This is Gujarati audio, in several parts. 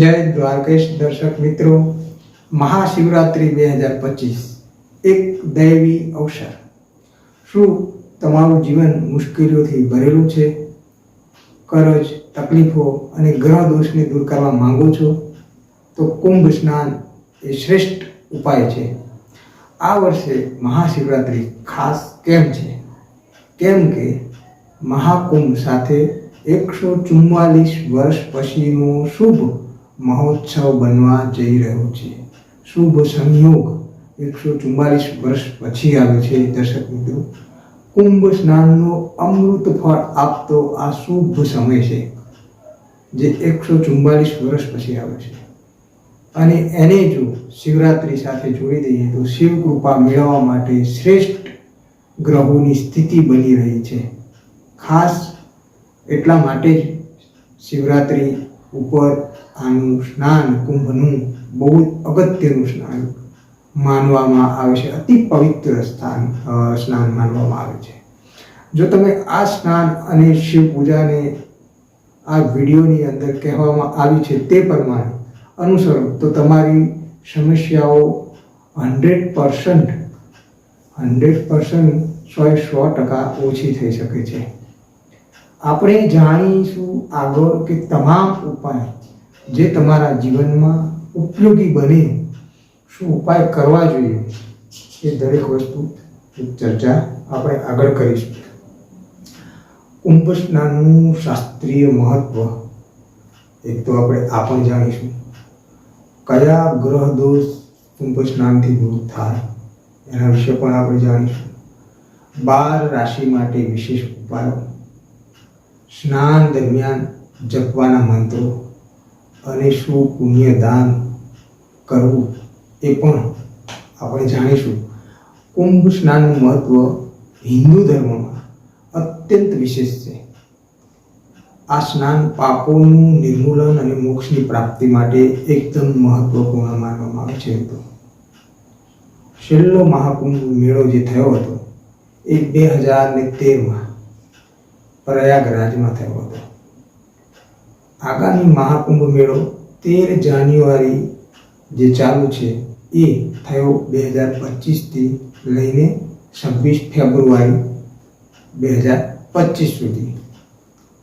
જય દ્વારકેશ દર્શક મિત્રો. મહાશિવરાત્રિ બે હજાર પચીસ. એક દૈવી અવસર. શું તમારું જીવન મુશ્કેલીઓથી ભરેલું છે? કરજ, તકલીફો અને ગ્રહ દોષને દૂર કરવા માંગો છો? તો કુંભ સ્નાન એ શ્રેષ્ઠ ઉપાય છે. આ વર્ષે મહાશિવરાત્રિ ખાસ કેમ છે? કેમ કે મહાકુંભ સાથે એકસો ચુમ્માલીસ વર્ષ પછીનું શુભ મહોત્સવ બનવા જઈ રહ્યો છે. શુભ સંયોગ એકસો ચુમ્માલીસ વર્ષ પછી આવે છે, દર્શક મિત્રો. કુંભ સ્નાનનો અમૃત ફળ આપતો આ શુભ સમય છે, જે એકસો ચુમ્માલીસ વર્ષ પછી આવે છે. અને એને જો શિવરાત્રિ સાથે જોડી દઈએ તો શિવ કૃપા મેળવવા માટે શ્રેષ્ઠ ગ્રહોની સ્થિતિ બની રહી છે. ખાસ એટલા માટે જ શિવરાત્રિ ઉપર આનું સ્નાન, કુંભનું બહુ અગત્યનું સ્નાન માનવામાં આવે છે. અતિ પવિત્ર સ્થાન સ્નાન માનવામાં આવે છે. જો તમે આ સ્નાન અને શિવ પૂજાને આ વિડીયોની અંદર કહેવામાં આવી છે તે પ્રમાણે અનુસરો, તો તમારી સમસ્યાઓ હંડ્રેડ પર્સન્ટ હંડ્રેડ પર્સન્ટ સો સો ટકા ઓછી થઈ શકે છે. આપણે જાણીશું આગળ કે તમામ ઉપાય જે તમારા જીવનમાં ઉપયોગી બને, શું ઉપાય કરવા જોઈએ એ દરેક વસ્તુ ચર્ચા આપણે આગળ કરીશું. કુંભ સ્નાનનું શાસ્ત્રીય મહત્વ એક તો આપણે આ પણ જાણીશું. કયા ગ્રહ દોષ કુંભ સ્નાનથી દૂર થાય એના વિશે પણ આપણે જાણીશું. બાર રાશિ માટે વિશેષ ઉપાયો સ્નાન દરમિયાન જપવાના મંત્રો અને શું પુણ્ય દાન કરવું એ પણ આપણે જાણીશું. કુંભ સ્નાનનું મહત્વ હિન્દુ ધર્મમાં અત્યંત વિશેષ છે. આ સ્નાન પાપોનું નિર્મૂલન અને મોક્ષની પ્રાપ્તિ માટે એકદમ મહત્વપૂર્ણ માનવામાં આવે છે તો. છેલ્લો મહાકુંભ મેળો જે થયો હતો એ બે હજાર ને તેરમાં પ્રયાગરાજમાં થયો હતો. આગામી મહાકુંભ મેળો તેર જાન્યુઆરી જે ચાલુ છે એ થયો બે હજાર પચીસથી લઈને છવ્વીસ ફેબ્રુઆરી બે હજાર પચીસ સુધી.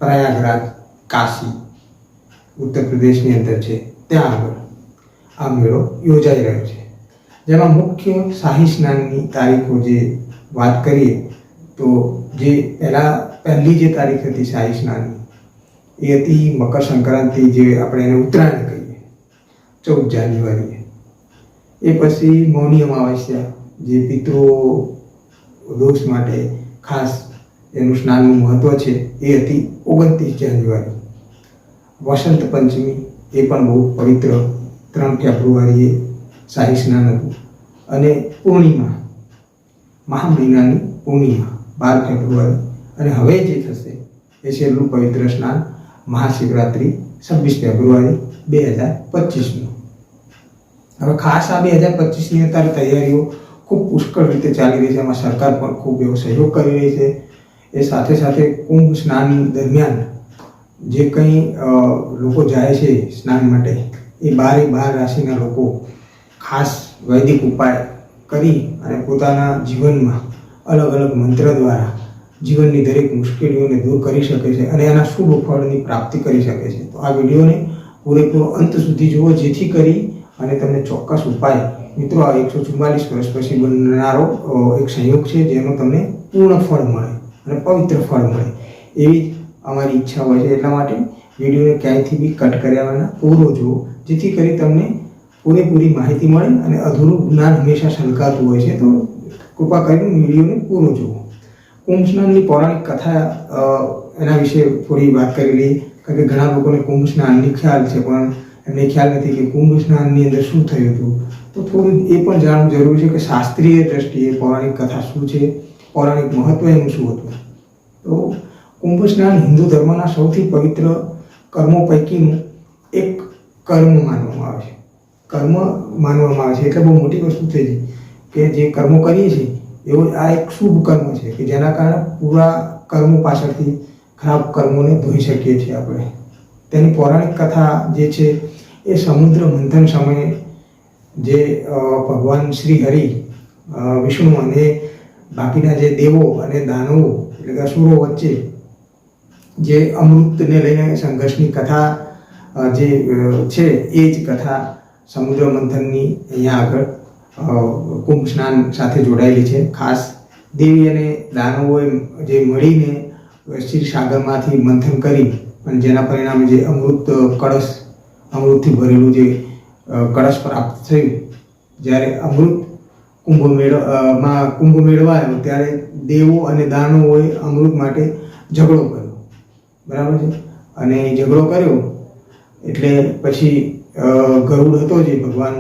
પ્રયાગરાજ, કાશી, ઉત્તર પ્રદેશની અંદર છે. ત્યાં આગળ આ મેળો યોજાઈ રહ્યો છે. જેમાં મુખ્ય શાહી સ્નાનની તારીખો જે વાત કરીએ, તો જે પહેલાં પહેલી જે તારીખ હતી શાહી એ હતી મકર સંક્રાંતિ જે આપણે એને ઉત્તરાયણ કહીએ, ચૌદ જાન્યુઆરીએ. એ પછી મૌની અમાવસ્યા, જે પિતૃ દોષ માટે ખાસ એનું સ્નાનનું મહત્વ છે, એ હતી ઓગણત્રીસ જાન્યુઆરી. વસંત પંચમી, એ પણ બહુ પવિત્ર ત્રણ ફેબ્રુઆરીએ શાહી સ્નાન હતું. અને પૂર્ણિમા મહા મહિનાની પૂર્ણિમા, બાર ફેબ્રુઆરી. અને હવે જે થશે, એ છેલ્લું પવિત્ર સ્નાન મહાશિવરાત્રિ છવ્વીસ ફેબ્રુઆરી બે હજાર પચીસનું. હવે ખાસ આ બે હજાર પચીસની અત્યારે તૈયારીઓ ખૂબ પુષ્કળ રીતે ચાલી રહી છે. એમાં સરકાર પણ ખૂબ એવો સહયોગ કરી રહી છે. એ સાથે સાથે કુંભ સ્નાન દરમિયાન જે કંઈ લોકો જાય છે સ્નાન માટે, એ બારે બાર રાશિના લોકો ખાસ વૈદિક ઉપાય કરી અને પોતાના જીવનમાં અલગ અલગ મંત્ર દ્વારા જીવનની દરેક મુશ્કેલીઓને દૂર કરી શકે છે અને એના શુભ ફળની પ્રાપ્તિ કરી શકે છે. તો આ વિડીયોને પૂરેપૂરો અંત સુધી જુઓ, જેથી કરી અને તમને ચોક્કસ ઉપાય. મિત્રો, આ એકસો ચુમ્માલીસ વર્ષ પછી બનનારો એક સંયોગ છે જેનો તમને પૂર્ણ ફળ મળે અને પવિત્ર ફળ મળે. એવી જ અમારી ઈચ્છા હોય છે. એટલા માટે વિડીયોને ક્યાંયથી બી કટ કર્યા વિના પૂરો જુઓ, જેથી કરી તમને પૂરેપૂરી માહિતી મળે અને અધૂરું જ્ઞાન હંમેશા શંકાતું હોય છે. તો કૃપા કરીને વિડીયોને પૂરો જુઓ. કુંભ સ્નાનની પૌરાણિક કથા એના વિશે થોડી વાત કરી લઈએ કારણ કે ઘણા લોકોને કુંભ સ્નાનની ખ્યાલ છે, પણ એમને ખ્યાલ નથી કે કુંભ સ્નાનની અંદર શું થયું હતું. તો થોડું એ પણ જાણવું જરૂરી છે કે શાસ્ત્રીય દ્રષ્ટિએ પૌરાણિક કથા શું છે, પૌરાણિક મહત્વ એનું શું હતું. તો કુંભ સ્નાન હિન્દુ ધર્મના સૌથી પવિત્ર કર્મો પૈકીનું એક કર્મ માનવામાં આવે છે. કર્મ માનવામાં આવે છે, એટલે બહુ મોટી વસ્તુ થઈ છે કે જે કર્મો કરીએ છીએ એવો આ એક શુભ કર્મ છે કે જેના કારણે પૂરા કર્મો પાછળથી ખરાબ કર્મોને ધોઈ શકીએ છીએ આપણે. તેની પૌરાણિક કથા જે છે એ સમુદ્ર મંથન સમયે જે ભગવાન શ્રી હરિ વિષ્ણુ અને બાકીના જે દેવો અને દાનવો એટલે કે અસુરો વચ્ચે જે અમૃતને લઈને સંઘર્ષની કથા જે છે એ જ કથા સમુદ્ર મંથનની અહીંયા આગળ કુંભ સ્નાન સાથે જોડાયેલી છે. ખાસ દેવી અને દાનવોએ જે મળીને ક્ષીરસાગરમાંથી મંથન કરી અને જેના પરિણામે જે અમૃત, કળશ, અમૃતથી ભરેલું જે કળશ પ્રાપ્ત થયું. જ્યારે અમૃત કુંભ મેળમાં કુંભ મેળવાયો ત્યારે દેવો અને દાનવોએ અમૃત માટે ઝઘડો કર્યો. બરાબર છે? અને ઝઘડો કર્યો એટલે પછી ગરુડ હતો જે ભગવાન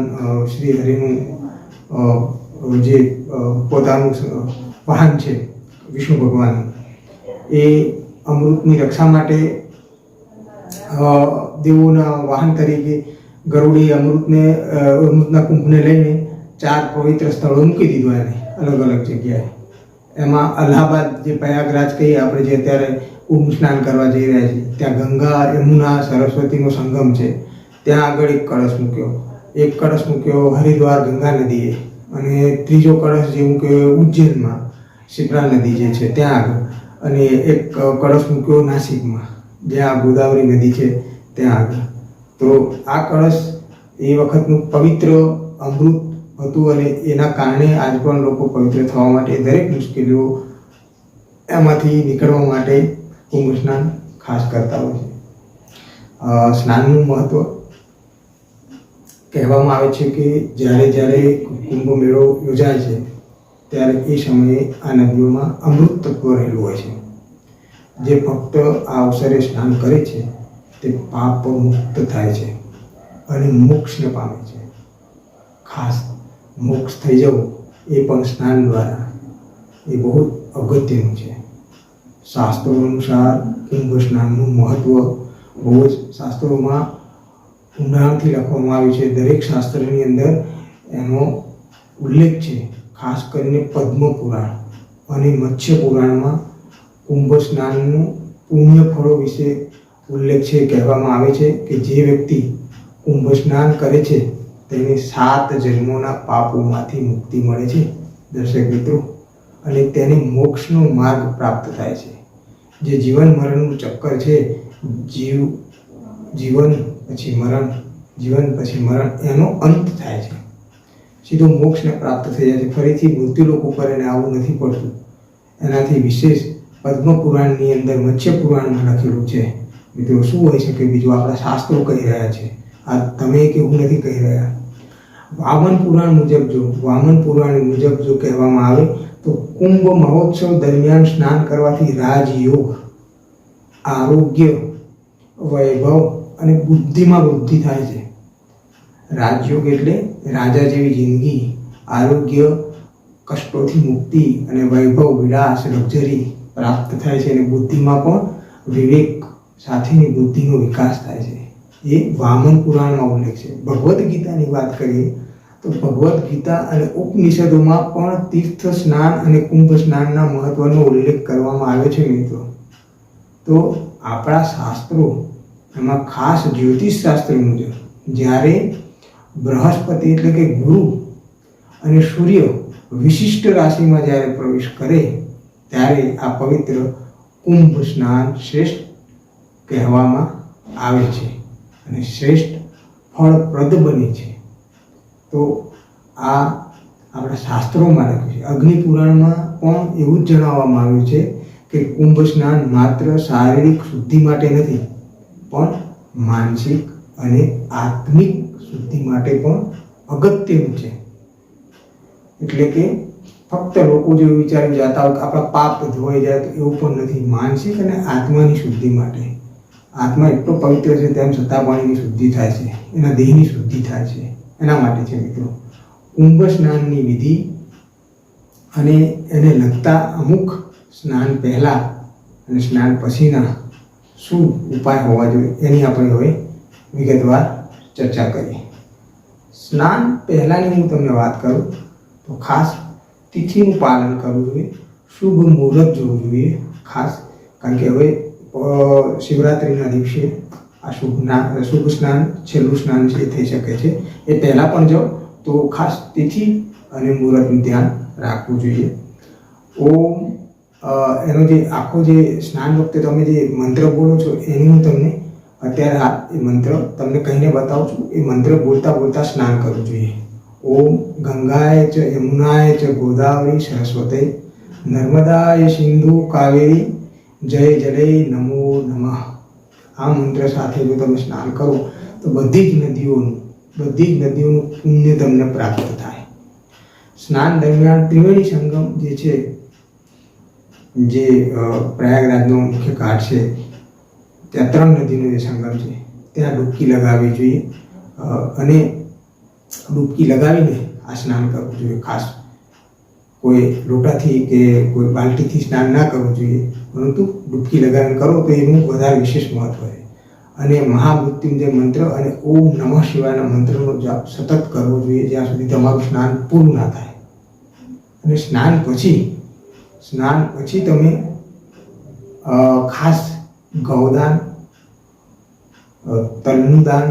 શ્રી હરિનું જે પોતાનું વાહન છે, વિષ્ણુ ભગવાન એ અમૃતની રક્ષા માટે દેવોના વાહન તરીકે ગરુડી અમૃતને અમૃતના કુંભને લઈને ચાર પવિત્ર સ્થળો મૂકી દીધું એને, અલગ અલગ જગ્યાએ. એમાં અલ્હાબાદ જે પ્રયાગરાજ કહીએ આપણે, જે અત્યારે કુંભ સ્નાન કરવા જઈ રહ્યા છીએ, ત્યાં ગંગા, યમુના, સરસ્વતીનો સંગમ છે, ત્યાં આગળ એક કળશ મૂક્યો. એક કળશ મૂક્યો હરિદ્વાર ગંગા નદીએ અને ત્રીજો કળશ જે મૂક્યો ઉજ્જૈનમાં શિપ્રા નદી જે છે ત્યાં આગળ. અને એક કળશ મૂક્યો નાસિકમાં જ્યાં ગોદાવરી નદી છે ત્યાં આગળ. તો આ કળશ એ વખતનું પવિત્ર અમૃત હતું અને એના કારણે આજ પણ લોકો પવિત્ર થવા માટે દરેક મુશ્કેલીઓ એમાંથી નીકળવા માટે કુંભ સ્નાન ખાસ કરતા હોય છે. સ્નાનનું મહત્વ કહેવામાં આવે છે કે જ્યારે જ્યારે કુંભ મેળો યોજાય છે, ત્યારે એ સમયે આ નદીઓમાં અમૃત તત્વ રહેલું હોય છે. જે ફક્ત આ અવસરે સ્નાન કરે છે, તે પાપ મુક્ત થાય છે અને મોક્ષને પામે છે. ખાસ મોક્ષ થઈ જવું એ પણ સ્નાન દ્વારા એ બહુ અગત્યનું છે. શાસ્ત્રો અનુસાર કુંભ સ્નાનનું મહત્વ બહુ જ શાસ્ત્રોમાં ઊંડાણથી લખવામાં આવી છે. દરેક શાસ્ત્રની અંદર એનો ઉલ્લેખ છે, ખાસ કરીને પદ્મ પુરાણ અને મત્સ્ય પુરાણમાં કુંભ સ્નાનનું પુણ્ય ફળો વિશે ઉલ્લેખ છે, કહેવામાં આવે છે કે જે વ્યક્તિ કુંભ સ્નાન કરે છે, તેને સાત જન્મોના પાપોમાંથી મુક્તિ મળે છે, દર્શક મિત્રો. અને તેને મોક્ષનો માર્ગ પ્રાપ્ત થાય છે. જે જીવન મરણનું ચક્કર છે, જીવ જીવન પછી મરણ, જીવન, પછી મરણ, એનો અંત થાય છે. સીધો મોક્ષને પ્રાપ્ત થઈ જાય છે. ફરીથી મૃત્યુલોક ઉપર એને આવવું નથી પડતું. એનાથી વિશેષ પદ્મ પુરાણની અંદર મત્સ્ય પુરાણમાં લખેલું છે. મિત્રો, શું હોઈ શકે? બીજું આપણા શાસ્ત્રો કહી રહ્યા છે. આ તમે કે હું નથી કહી રહ્યા? વામન પુરાણ મુજબ જો, વામન પુરાણ મુજબ જો કહેવામાં આવે, તો કુંભ મહોત્સવ દરમિયાન સ્નાન કરવાથી રાજયોગ, આરોગ્ય, વૈભવ અને બુદ્ધિમાં વૃદ્ધિ થાય છે. રાજયોગ એટલે રાજા જેવી જિંદગી, આરોગ્ય, કષ્ટોથી મુક્તિ અને વૈભવ વિલાસ લક્ઝરી પ્રાપ્ત થાય છે અને બુદ્ધિમાં પણ વિવેક સાથેની બુદ્ધિનો વિકાસ થાય છે. એ વામન પુરાણમાં ઉલ્લેખ છે. ભગવદ્ ગીતાની વાત કરીએ તો ભગવદ્ ગીતા અને ઉપનિષદોમાં પણ તીર્થ સ્નાન અને કુંભ સ્નાનના મહત્વનો ઉલ્લેખ કરવામાં આવ્યો છે મિત્રો. તો આપણા શાસ્ત્રો એમાં ખાસ જ્યોતિષ શાસ્ત્ર મુજબ જ્યારે બૃહસ્પતિ એટલે કે ગુરુ અને સૂર્ય વિશિષ્ટ રાશિમાં જ્યારે પ્રવેશ કરે ત્યારે આ પવિત્ર કુંભ સ્નાન શ્રેષ્ઠ કહેવામાં આવે છે અને શ્રેષ્ઠ ફળપ્રદ બને છે. તો આ આપણા શાસ્ત્રોમાં લખ્યું છે. અગ્નિ પુરાણમાં પણ એવું જ જણાવવામાં આવ્યું છે કે કુંભ સ્નાન માત્ર શારીરિક શુદ્ધિ માટે નથી પણ માનસિક અને આત્મિક શુદ્ધિ માટે પણ અગત્યનું છે. એટલે કે ફક્ત લોકો જે વિચારી જતા હોય કે આપણા પાપ ધોવાઈ જાય તો એવું પણ નથી. માનસિક અને આત્માની શુદ્ધિ માટે. આત્મા એટલો પવિત્ર છે તેમ છતાં પાણીની શુદ્ધિ થાય છે. એના દેહની શુદ્ધિ થાય છે. એના માટે છે મિત્રો. કુંભ સ્નાનની વિધિ અને એને લગતા અમુક સ્નાન પહેલાં અને સ્નાન પછીના શું ઉપાય હોવા જોઈએ એની આપણે હવે વિગતવાર ચર્ચા કરીએ. સ્નાન પહેલાંની હું તમને વાત કરું, તો ખાસ તિથિનું પાલન કરવું જોઈએ. શુભ મુહૂર્ત જોવું જોઈએ ખાસ, કારણ કે હવે શિવરાત્રિના દિવસે આ શુભ ના, શુભ સ્નાન, છેલ્લું સ્નાન એ થઈ શકે છે, એ પહેલાં પણ જાઓ, તો ખાસ તિથિ અને મુહૂર્તનું ધ્યાન રાખવું જોઈએ. ઓમ એનો જે આખો જે સ્નાન વખતે તમે જે મંત્ર બોલો છો, એનું હું તમને અત્યારે આ એ મંત્ર તમને કહીને બતાવું છું. એ મંત્ર બોલતા બોલતા સ્નાન કરવું જોઈએ. ઓમ ગંગાય ચ યમુનાય ચ ગોદાવરી સરસ્વતે. નર્મદાય સિંધુ કાવેરી. જય જલે નમો નમઃ. આ મંત્ર સાથે જો તમે સ્નાન કરો, તો બધી જ નદીઓનું, બધી જ નદીઓનું પુણ્ય તમને પ્રાપ્ત થાય. સ્નાન દરમિયાન ત્રિવેણી સંગમ જે છે જે પ્રયાગરાજનો મુખ્ય ઘાટ છે, ત્યાં ત્રણ નદીનો જે સંગમ છે. ત્યાં ડૂબકી લગાવવી જોઈએ અને ડૂબકી લગાવીને આ સ્નાન કરવું જોઈએ. ખાસ કોઈ લોટાથી કે કોઈ બાલ્ટીથી સ્નાન ના કરવું જોઈએ, પરંતુ ડૂબકી લગાવીને કરો તો એનું વધારે વિશેષ મહત્વ છે અને મહામૃત્યુંજય મંત્ર અને ઓમ નમઃ શિવાયના મંત્રનો જાપ સતત કરવો જોઈએ, જ્યાં સુધી તમારું સ્નાન પૂરું ના થાય. અને સ્નાન પછી સ્નાન પછી તમે ખાસ ગૌદાન તલનું દાન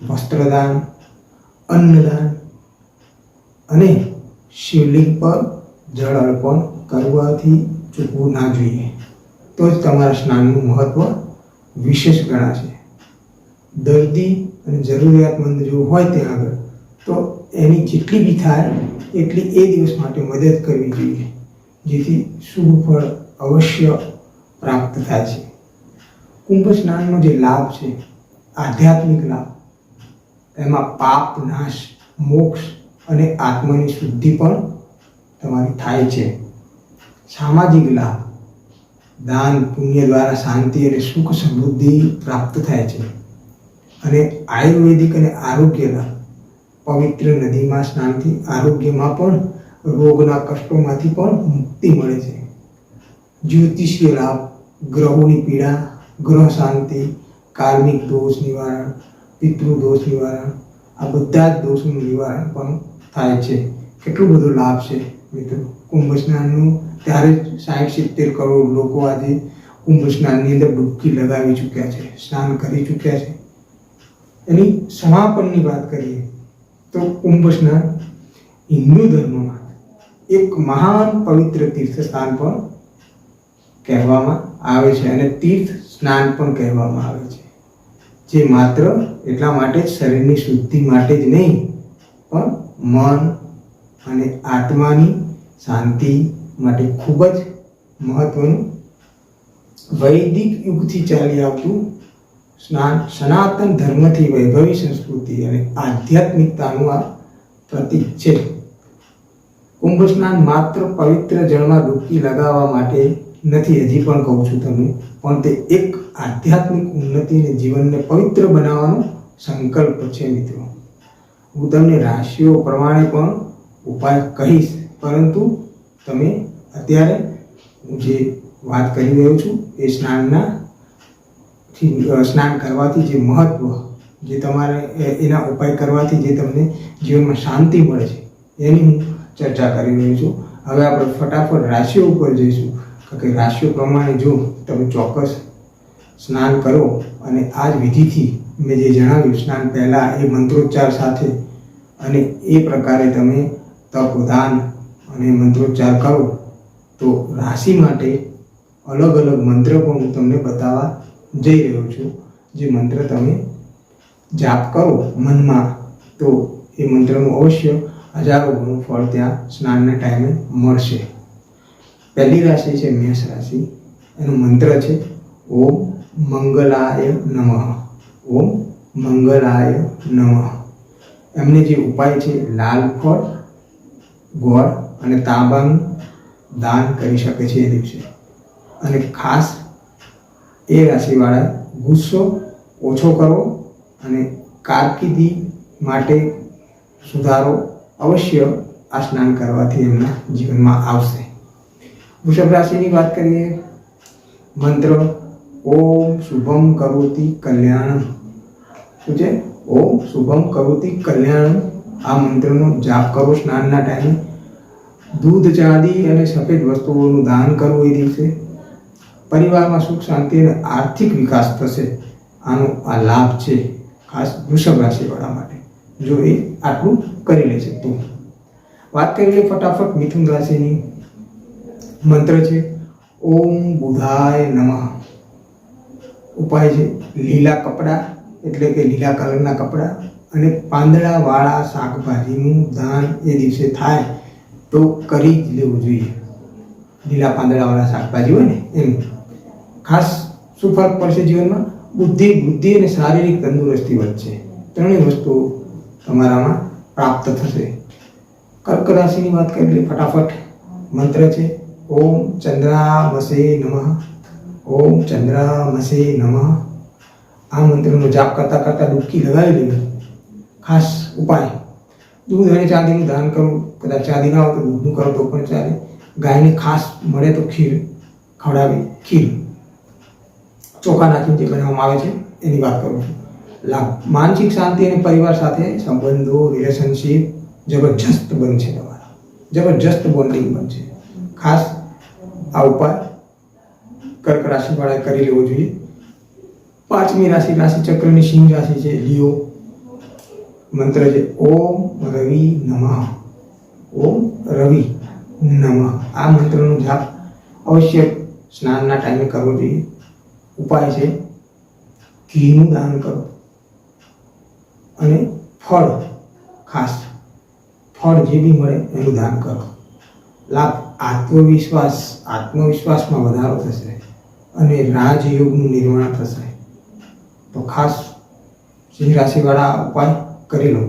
વસ્ત્રદાન, અન્નદાન અને શિવલિંગ પર જળ અર્પણ કરવાથી ચૂકવું ના જોઈએ. તો જ તમારા સ્નાનનું મહત્વ વિશેષ ગણાશે. દર્દી અને જરૂરિયાતમંદ જો હોય ત્યાં આગળ, તો એની જેટલી બી થાય, એટલી એ દિવસ માટે મદદ કરવી જોઈએ. જેથી શુભ ફળ અવશ્ય પ્રાપ્ત થાય છે. કુંભ સ્નાનનો જે લાભ છે, આધ્યાત્મિક લાભ એમાં પાપ, નાશ, મોક્ષ અને આત્માની શુદ્ધિ પણ તમારી થાય છે. સામાજિક લાભ, દાન, પુણ્ય દ્વારા શાંતિ અને સુખ સમૃદ્ધિ પ્રાપ્ત થાય છે. અને આયુર્વેદિક અને આરોગ્ય લાભ, પવિત્ર નદીમાં સ્નાનથી આરોગ્યમાં પણ રોગના કષ્ટોમાંથી પણ મુક્તિ મળે છે. જ્યોતિષીય લાભ, ગ્રહોની પીડા, ગ્રહ શાંતિ, કાર્મિક દોષ નિવારણ, પિતૃ દોષ નિવારણ, આ બધા જ દોષોનું નિવારણ પણ થાય છે. કેટલો બધો લાભ છે મિત્રો. કુંભ સ્નાનનું ત્યારે સાઠ સિત્તેર કરોડ લોકો આજે કુંભ સ્નાનની અંદર ડૂબકી લગાવી ચૂક્યા છે, સ્નાન કરી ચૂક્યા છે. એની સમાપનની વાત કરીએ તો કુંભ સ્નાન હિન્દુ ધર્મમાં એક મહાન પવિત્ર તીર્થ સ્થાન પણ કહેવામાં આવે છે અને તીર્થ સ્નાન પણ કહેવામાં આવે છે. જે માત્ર એટલા માટે જ શરીરની શુદ્ધિ માટે જ નહીં, પણ મન અને આત્માની શાંતિ માટે ખૂબ જ મહત્વનું વૈદિક યુગથી ચાલી આવતું સ્નાન સનાતન ધર્મથી વૈભવી સંસ્કૃતિ અને આધ્યાત્મિકતાનું આ પ્રતીક છે. કુંભ સ્નાન માત્ર પવિત્ર જળમાં ડૂબકી લગાવવા માટે નથી, હજી પણ કહું છું તમને. પણ તે એક આધ્યાત્મિક ઉન્નતિ અને જીવનને પવિત્ર બનાવવાનો સંકલ્પ છે મિત્રો. હું તમને રાશિઓ પ્રમાણે પણ ઉપાય કહીશ, પરંતુ તમે અત્યારે હું જે વાત કરી રહ્યો છું એ સ્નાનના સ્નાન કરવાથી જે મહત્વ, જે તમારે એના ઉપાય કરવાથી જે તમને જીવનમાં શાંતિ મળે છે, એની હું ચર્ચા કરી રહ્યો છું. હવે આપણે ફટાફટ રાશિઓ ઉપર જઈશું. કે રાશિઓ પ્રમાણે જો તમે ચોક્કસ સ્નાન કરો અને આ જ વિધિથી મેં જે જણાવ્યું, સ્નાન પહેલાં એ મંત્રોચ્ચાર સાથે અને એ પ્રકારે તમે તપ, દાન અને મંત્રોચ્ચાર કરો. તો રાશિ માટે અલગ અલગ મંત્ર પણ હું તમને બતાવવા જઈ રહ્યો છું. જે મંત્ર તમે જાપ કરો મનમાં, તો એ મંત્રનું અવશ્ય હજારો ગણું ફળ ત્યાં સ્નાનના ટાઈમે મળશે. પહેલી રાશિ છે મેષ રાશિ. એનો મંત્ર છે, ઓમ મંગલાય નમઃ. ઓમ મંગલાય નમઃ. એમને જે ઉપાય છે, લાલ ફળ, ગોળ અને તાંબાનું દાન કરી શકે છે એ દિવસે. અને ખાસ એ રાશિવાળા ગુસ્સો ઓછો કરો અને કારકિર્દી માટે સુધારો અવશ્ય આ સ્નાન કરવાથી એમના જીવનમાં આવશે. વૃષભ રાશિની વાત કરીએ, મંત્ર, ઓમ શુભમ કરોતિ કલ્યાણ શું છે? ઓમ શુભમ કરોતિ કલ્યાણ આ મંત્રનો જાપ કરો સ્નાનના ટાઈમે. દૂધ, ચાંદી અને સફેદ વસ્તુઓનું દાન કરવું એ દિવસે. પરિવારમાં સુખ શાંતિ અને આર્થિક વિકાસ થશે. આનો આ લાભ છે ખાસ વૃષભ રાશિવાળા માટે. જો એ આટલું કરી લે છે. તો વાત કરી લે ફટાફટ મિથુન રાશિની. મંત્ર છે, ઓમ બુધાય નમઃ. ઉપાય છે, લીલા કપડાં, એટલે કે લીલા કલરના કપડાં અને પાંદડાવાળા શાકભાજીનું દાન એ દિવસે થાય તો કરી જ લેવું જોઈએ. લીલા પાંદડાવાળા શાકભાજી હોય ને, એમ. ખાસ શું ફરક પડશે જીવનમાં? બુદ્ધિ બુદ્ધિ અને શારીરિક તંદુરસ્તી વધશે. ત્રણેય વસ્તુઓ તમારામાં પ્રાપ્ત થશે. કર્ક રાશિની વાત કરીએ ફટાફટ મંત્ર છે. ઓમ ચંદ્રામસે નમઃ. ઓમ ચંદ્રામસે નમઃ. આ મંત્રનો જાપ કરતાં કરતાં ડૂબકી લગાવી લેવી ખાસ ઉપાય. દૂધ અને ચાંદીનું દાન કરવું કદાચ ચાંદી ના હોય તો દૂધનું કરો, તો પણ ચાલે. ગાયને ખાસ મળે તો ખીર ખવડાવી. ખીર ચોખા નાખીને જે બનાવવામાં આવે છે, એની વાત કરું છું. લાભ માનસિક શાંતિ અને પરિવાર સાથે સંબંધો રિલેશનશીપ જબરજસ્ત બનશે તમારા. જબરજસ્ત બોન્ડિંગ બનશે. ખાસ આ ઉપાય કર્ક રાશિવાળાએ કરી લેવો જોઈએ. પાંચમી રાશિ રાશિ ચક્રની સિંહ રાશિ છે, લિયો. મંત્ર છે, ઓમ રવિ નમઃ. ઓમ રવિ નમઃ. આ મંત્રનો જાપ અવશ્ય સ્નાનના ટાઈમે કરવો જોઈએ. ઉપાય છે, ઘીનું દાન કરો. અને ફળ ખાસ ફળ જે બી મળે એનું દાન કરો. લાભ આત્મવિશ્વાસ, આત્મવિશ્વાસમાં વધારો થશે અને રાજયોગનું નિર્માણ થશે. તો ખાસ સિંહ રાશિવાળા ઉપાય કરી લો.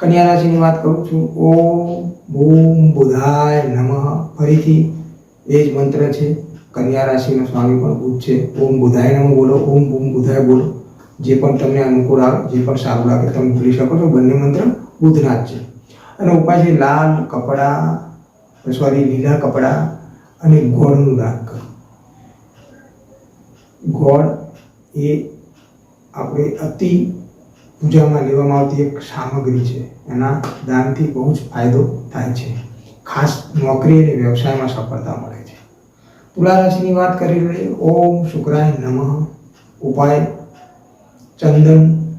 કન્યા રાશિની વાત કરું છું. ઓમ બૂમ બુધાય નમઃ. ફરીથી એ જ મંત્ર છે. કન્યા રાશિનો સ્વામી પણ બુધ છે. ઓમ બુધાય નમઃ બોલો. ઓમ બૂમ બુધાય બોલો. જે પણ તમને અનુકૂળ આવે, જે પણ સારું લાગે તમે ભૂલી શકો છો. બંને મંત્ર બુધના છે. અને ઉપાય છે લાલ કપડાં, સોરી, લીલા કપડાં અને ગોળનું દાન કરો ગોળ એ આપણે અતિ પૂજામાં લેવામાં આવતી એક સામગ્રી છે. એના દાનથી બહુ જ ફાયદો થાય છે. ખાસ નોકરી અને વ્યવસાયમાં સફળતા મળે છે. તુલા રાશિની વાત કરી લઈએ ઓમ શુક્રાય નમઃ. ઉપાય ચંદન,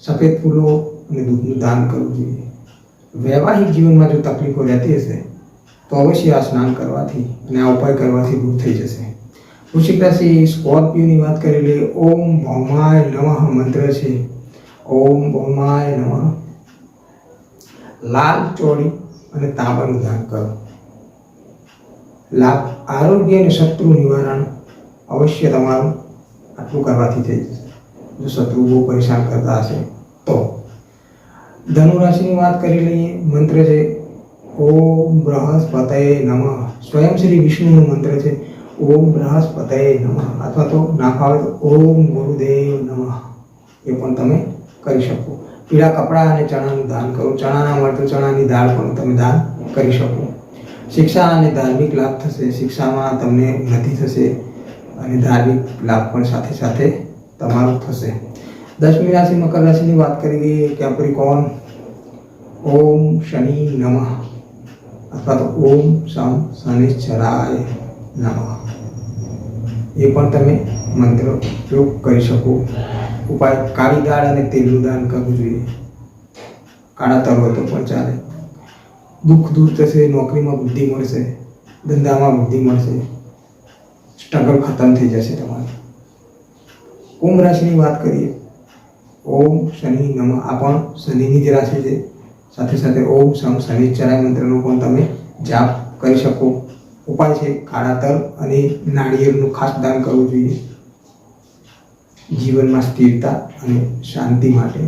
સફેદ ફૂલો અને દૂધનું દાન કરવું જોઈએ. વૈવાહિક જીવનમાં જો તકલીફો રહેતી હશે, તો અવશ્ય આ સ્નાન કરવાથી અને આ ઉપાય કરવાથી દૂર થઈ જશે. વૃશ્ચિક રાશિ સ્કોર્પિયોની વાત કરી લે ઓમ ભૌમાય નમઃ મંત્ર છે. ઓમ ભૌમાય નમઃ. લાલ ચોળી અને તાંબાનું દાન કરો. લાભ, આરોગ્ય અને શત્રુ નિવારણ અવશ્ય તમારું આટલું કરવાથી થઈ જશે. જો શત્રુ બહુ પરેશાન કરતા હશે, તો? ધનુરાશિની વાત કરી લઈએ, મંત્ર છે, ઓમ બૃહસ્પતય નમઃ. સ્વયં શ્રી વિષ્ણુનો મંત્ર છે, ઓમ બૃહસ્પતય નમઃ. અથવા તો ના ફાવે તો, ઓમ ગુરુદેવ નમઃ. એ પણ તમે કરી શકો. પીળા કપડાં અને ચણાનું દાન કરો. ચણાના મળે ચણાની દાળ પણ તમે દાન કરી શકો. શિક્ષા અને ધાર્મિક લાભ થશે. શિક્ષામાં તમને ઉન્નતિ થશે અને ધાર્મિક લાભ પણ સાથે સાથે તમારું થશે. દસમી રાશિ મકર રાશિની વાત કરીએ કેપ્રિકોન ઓમ શનિ નમઃ અથવા તો ઓમ સમ શનિશ્ચરાય નમઃ. એ પણ તમે મંત્ર ઉપયોગ કરી શકો. ઉપાય કાળી દાળ અને તેલનું દાન કરવું જોઈએ. કાળા તલ હોય તો પણ ચાલે. દુઃખ દૂર થશે, નોકરીમાં બુદ્ધિ મળશે, ધંધામાં બુદ્ધિ મળશે. સ્ટ્રગલ ખતમ થઈ જશે તમારી. કુંભ રાશિની વાત કરીએ, ઓમ શનિ નમ, આ પણ શનિની જ રાશિ છે. સાથે સાથે ઓમ સમ શનિચરાય મંત્રનો પણ તમે જાપ કરી શકો. ઉપાય છે કાળા તલ અને નાળિયેરનું ખાસ દાન કરવું જોઈએ. જીવનમાં સ્થિરતા અને શાંતિ માટે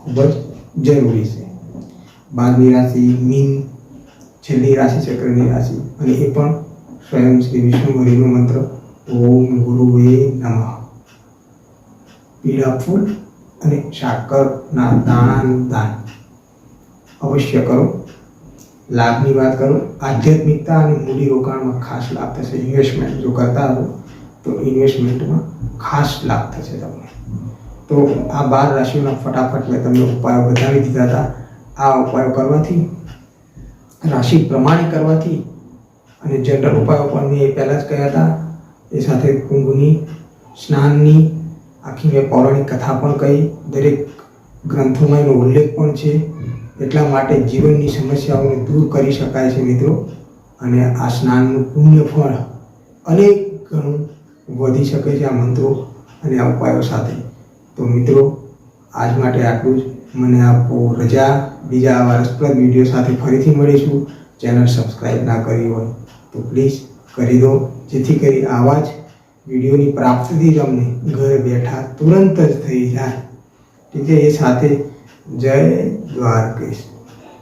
ખૂબ જ જરૂરી છે. બારમી રાશિ, મીન, છેલ્લી રાશિ, ચક્રની રાશિ અને એ પણ સ્વયં શ્રી વિષ્ણુ મંત્ર, ઓમ ગુરુવે નમઃ. પીળા ફૂલ અને સાકરના દાણાનું દાન. અવશ્ય કરો. લાભની વાત કરું. આધ્યાત્મિકતા અને મૂડી રોકાણમાં ખાસ લાભ થશે. ઇન્વેસ્ટમેન્ટ જો કરતા હો, તો ઇન્વેસ્ટમેન્ટમાં ખાસ લાભ થશે તમને. તો આ બાર રાશિઓના ફટાફટ મેં તમને ઉપાયો બતાવી દીધા હતા. આ ઉપાયો કરવાથી, રાશિ પ્રમાણે કરવાથી અને જનરલ ઉપાયો પણ મેં એ પહેલાં જ કહ્યા હતા. એ સાથે કુંભની, સ્નાનની આખી મેં પૌરાણિક કથા પણ કહી, દરેક ગ્રંથોમાં એનો ઉલ્લેખ પણ છે. એટલા માટે જીવનની સમસ્યાઓને દૂર કરી શકાય છે મિત્રો. અને આ સ્નાનનું પુણ્ય ફળ અનેક ગણું વધી શકે છે આ મંત્રો અને આ ઉપાયો સાથે. તો મિત્રો, આજ માટે આટલું જ. મને આપો રજા. બીજા આવા રસપ્રદ વીડિયો સાથે ફરીથી મળીશું. ચેનલ સબસ્ક્રાઈબ ના કરી હોય તો પ્લીઝ કરી દો. જેથી કરી આવા જ વિડીયોની પ્રાપ્તિ તમને ઘરે બેઠા તુરંત જ થઈ જાય. ઠીક છે, એ સાથે જય દ્વારકેશ.